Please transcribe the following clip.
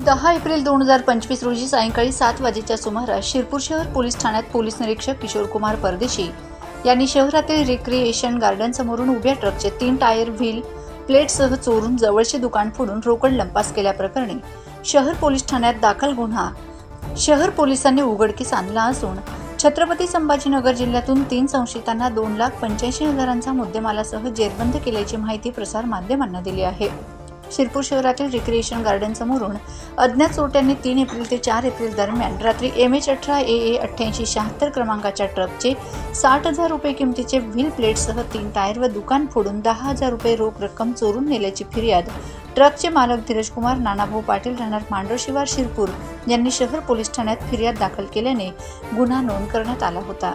दहा एप्रिल दोन हजार पंचवीस रोजी सायंकाळी सात वाजेच्या सुमारास शिरपूर शहर पोलीस ठाण्यात पोलीस निरीक्षक किशोर कुमार परदेशी यांनी शहरातील रिक्रिएशन गार्डन समोरून उभ्या ट्रकचे तीन टायर व्हील प्लेटसह चोरून जवळचे दुकान फोडून रोकड लंपास केल्याप्रकरणी शहर पोलीस ठाण्यात दाखल गुन्हा. शहर पोलिसांनी उघडकीस आणला असून छत्रपती संभाजीनगर जिल्ह्यातून तीन संशयितांना दोन लाख पंच्याऐंशी हजारांचा मुद्देमालासह जेरबंद केल्याची माहिती प्रसार माध्यमांना दिली आहे. शिरपूर शहरातील रिक्रिएशन गार्डन समोरून अज्ञात चोरट्यांनी तीन एप्रिल ते चार एप्रिल दरम्यान रात्री एम एच अठरा ए ए अठ्ठ्याऐंशी शहात्तर क्रमांकाच्या ट्रकचे साठ हजार रुपये किमतीचे व्हील प्लेटसह तीन टायर व दुकान फोडून दहा हजार रुपये रोख रक्कम चोरून नेल्याची फिर्याद. ट्रकचे मालक धीरज कुमार नानाभाऊ पाटील राहणार मांडव शिवार शिरपूर यांनी शहर पोलीस ठाण्यात फिर्याद दाखल केल्याने गुन्हा नोंद करण्यात आला होता.